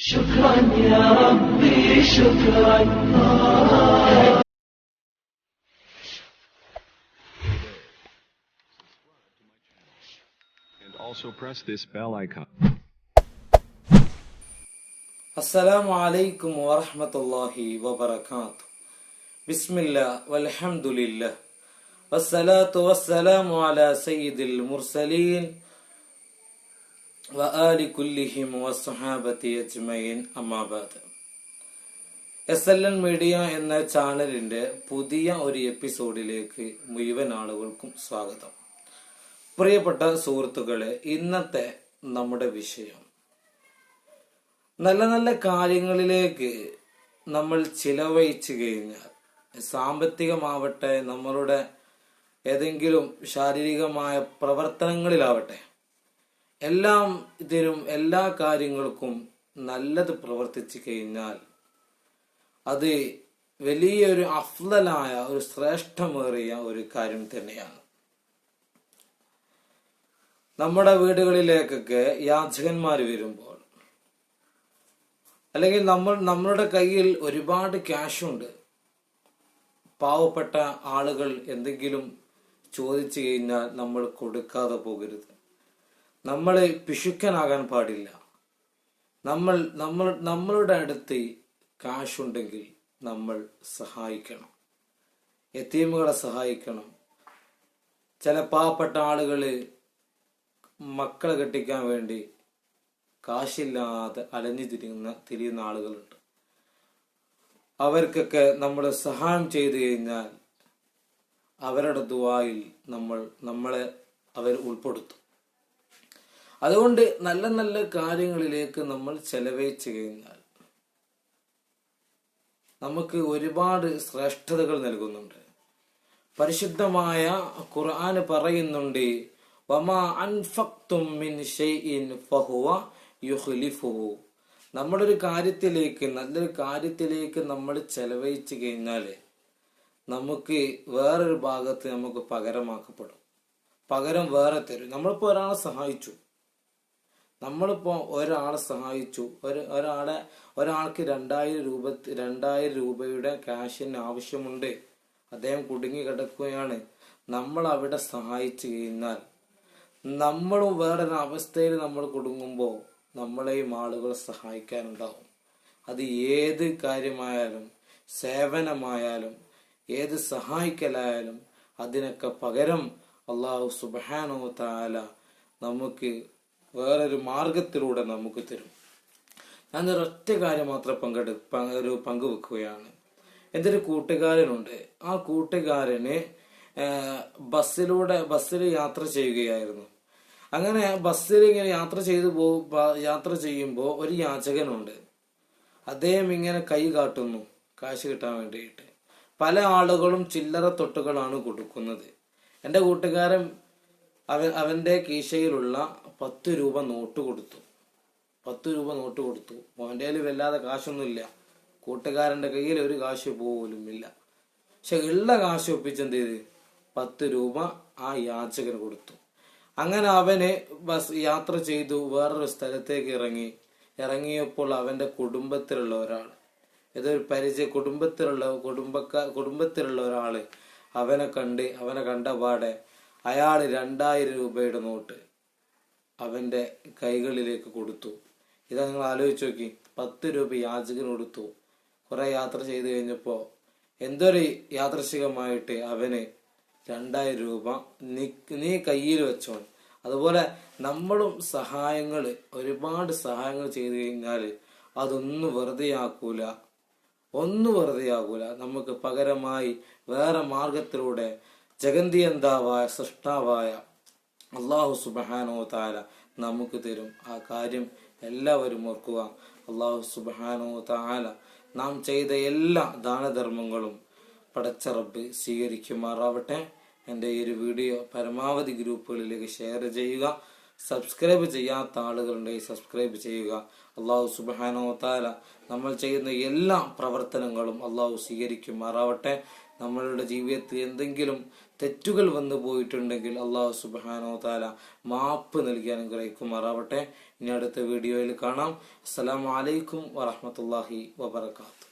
شكرا يا ربي شكرا. And also press this bell icon. السلام عليكم ورحمة الله وبركاته. بسم الله والحمد لله. والصلاة والسلام على سيد المرسلين S L N media എന്ന ചാനലിന്റെ പുതിയ ഒരു എപ്പിസോഡിലേക്ക് മുഴുവൻ ആളുകൾക്കും സ്വാഗതം. പ്രിയപ്പെട്ട സുഹൃത്തുക്കളെ ഇന്നത്തെ നമ്മുടെ വിഷയം. നല്ല നല്ല കാര്യങ്ങളിലേക്ക് നമ്മൾ ചിലവഴിച്ചു കഴിഞ്ഞാൽ സാമ്പത്തികമാവട്ടെ നമ്മളുടെ ഏതെങ്കിലും ശാരീരികമായ പ്രവർത്തനങ്ങളിലാവട്ടെ എല്ലാം ഇതിലും എല്ലാ കാര്യങ്ങൾക്കും നല്ലത് പ്രവർത്തിച്ചു കഴിഞ്ഞാൽ അത് വലിയൊരു അഫ്ലലായ ഒരു ശ്രേഷ്ഠമേറിയ ഒരു കാര്യം തന്നെയാണ്. നമ്മുടെ വീടുകളിലേക്കൊക്കെ യാചകന്മാർ വരുമ്പോൾ അല്ലെങ്കിൽ നമ്മൾ നമ്മളുടെ കയ്യിൽ ഒരുപാട് ക്യാഷ് ഉണ്ട് പാവപ്പെട്ട ആളുകൾ എന്തെങ്കിലും ചോദിച്ചു കഴിഞ്ഞാൽ നമ്മൾ കൊടുക്കാതെ പോകരുത്. നമ്മൾ പിശുക്കനാകാൻ പാടില്ല. നമ്മൾ നമ്മൾ നമ്മളുടെ അടുത്ത് കാശുണ്ടെങ്കിൽ നമ്മൾ സഹായിക്കണം. എത്തീമുകളെ സഹായിക്കണം. ചില പാവപ്പെട്ട ആളുകൾ മക്കളെ കെട്ടിക്കാൻ വേണ്ടി കാശില്ലാതെ അലഞ്ഞു തിരിയുന്ന തിരിയുന്ന ആളുകളുണ്ട്. അവർക്കൊക്കെ നമ്മൾ സഹായം ചെയ്തു കഴിഞ്ഞാൽ അവരുടെ ദുവായിൽ നമ്മൾ നമ്മളെ അവർ ഉൾപ്പെടുത്തും. അതുകൊണ്ട് നല്ല നല്ല കാര്യങ്ങളിലേക്ക് നമ്മൾ ചെലവഴിച്ചു കഴിഞ്ഞാൽ നമുക്ക് ഒരുപാട് ശ്രേഷ്ഠതകൾ നൽകുന്നുണ്ട്. പരിശുദ്ധമായ ഖുർആൻ പറയുന്നുണ്ട് നമ്മുടെ ഒരു കാര്യത്തിലേക്ക് നല്ലൊരു കാര്യത്തിലേക്ക് നമ്മൾ ചെലവഴിച്ചു കഴിഞ്ഞാൽ നമുക്ക് വേറൊരു ഭാഗത്ത് നമുക്ക് പകരമാക്കപ്പെടും. പകരം വേറെ തരും. നമ്മളിപ്പോ ഒരാളെ സഹായിച്ചു. നമ്മളിപ്പോ ഒരാളെ സഹായിച്ചു. ഒരു ഒരാളെ ഒരാൾക്ക് രണ്ടായിരം രൂപ രണ്ടായിരം രൂപയുടെ ക്യാഷിന് ആവശ്യമുണ്ട്. അദ്ദേഹം കുടുങ്ങി കിടക്കുകയാണ്. നമ്മൾ അവിടെ സഹായിച്ചു കഴിഞ്ഞാൽ നമ്മളും വേറൊരു അവസ്ഥയിൽ നമ്മൾ കുടുങ്ങുമ്പോൾ നമ്മളെയും ആളുകൾ സഹായിക്കാനുണ്ടാവും. അത് ഏത് കാര്യമായാലും സേവനമായാലും ഏത് സഹായിക്കലായാലും അതിനൊക്കെ പകരം അള്ളാഹു സുബാനോ താല നമുക്ക് വേറൊരു മാർഗത്തിലൂടെ നമുക്ക് തരും. ഞാൻ ഒരൊറ്റ കാര്യം മാത്രം പങ്കെടു ഒരു പങ്കുവെക്കുകയാണ് എന്റെ ഒരു കൂട്ടുകാരനുണ്ട്. ആ കൂട്ടുകാരന് ബസ്സിലൂടെ ബസ്സിൽ യാത്ര ചെയ്യുകയായിരുന്നു. അങ്ങനെ ബസ്സിൽ ഇങ്ങനെ യാത്ര ചെയ്തു പോ യാത്ര ചെയ്യുമ്പോൾ ഒരു യാചകനുണ്ട്. അദ്ദേഹം ഇങ്ങനെ കൈ കാട്ടുന്നു കാശ് കിട്ടാൻ വേണ്ടിയിട്ട്. പല ആളുകളും ചില്ലറ തൊട്ടുകളാണ് കൊടുക്കുന്നത്. എന്റെ കൂട്ടുകാരൻ അവൻ അവന്റെ കീശയിലുള്ള പത്ത് രൂപ നോട്ട് കൊടുത്തു. പത്ത് രൂപ നോട്ട് കൊടുത്തു. അവന്റെ കയ്യിൽ വല്ലാതെ കാശൊന്നുമില്ല. കൂട്ടുകാരന്റെ കയ്യിൽ ഒരു കാശ് പോലും ഇല്ല പക്ഷെ ഉള്ള കാശ് ഒപ്പിച്ചെന്ത് ചെയ്ത്? പത്ത് രൂപ ആ യാചകന് കൊടുത്തു. അങ്ങനെ അവന് ബസ് യാത്ര ചെയ്തു വേറൊരു സ്ഥലത്തേക്ക് ഇറങ്ങി. ഇറങ്ങിയപ്പോൾ അവന്റെ കുടുംബത്തിലുള്ള ഒരാൾ. ഏതൊരു പരിചയ കുടുംബത്തിലുള്ള കുടുംബക്ക കുടുംബത്തിലുള്ള ഒരാൾ അവനെ കണ്ട് അവനെ കണ്ട പാടെ അയാൾ രണ്ടായിരം രൂപയുടെ നോട്ട് അവന്റെ കൈകളിലേക്ക് കൊടുത്തു. ഇതാ നിങ്ങൾ ആലോചിച്ച് നോക്കി. പത്ത് രൂപ യാചകൻ കൊടുത്തു. കുറെ യാത്ര ചെയ്ത് കഴിഞ്ഞപ്പോൾ എന്തൊരു യാദൃശികമായിട്ട് അവന് രണ്ടായിരം രൂപ നീ നീ കയ്യിൽ വെച്ചോൻ. അതുപോലെ നമ്മളും സഹായങ്ങൾ ഒരുപാട് സഹായങ്ങൾ ചെയ്തു കഴിഞ്ഞാൽ അതൊന്നും വെറുതെയാക്കൂല. ഒന്നും വെറുതെയാകൂല നമുക്ക് പകരമായി വേറെ മാർഗത്തിലൂടെ ജഗന്തിയന്താവായ സൃഷ്ടാവായ അള്ളാഹു സുബഹാനോ താല നമുക്ക് തരും. ആ കാര്യം എല്ലാവരും ഓർക്കുക. അള്ളാഹു സുബഹാനോ താല നാം ചെയ്ത എല്ലാ ദാനധർമ്മങ്ങളും പടച്ച റബ്ബ് സ്വീകരിക്കുമാറാവട്ടെ. എന്റെ ഈ ഒരു വീഡിയോ പരമാവധി ഗ്രൂപ്പുകളിലേക്ക് ഷെയർ ചെയ്യുക. സബ്സ്ക്രൈബ് ചെയ്യാത്ത ആളുകളുണ്ടെങ്കിൽ സബ്സ്ക്രൈബ് ചെയ്യുക. അള്ളാഹു സുബാനോ താല നമ്മൾ ചെയ്യുന്ന എല്ലാ പ്രവർത്തനങ്ങളും അള്ളാഹു സ്വീകരിക്കുമാറാവട്ടെ. നമ്മളുടെ ജീവിതത്തിൽ എന്തെങ്കിലും തെറ്റുകൾ വന്നു പോയിട്ടുണ്ടെങ്കിൽ അള്ളാഹു സുബാനോ താല മാപ്പ് നൽകി അനുഗ്രഹിക്കുമാറാവട്ടെ. ഇനി അടുത്ത വീഡിയോയിൽ കാണാം. അസ്സലാമു അലൈക്കും വറഹമത്തല്ലാഹി വബർക്കാത്തു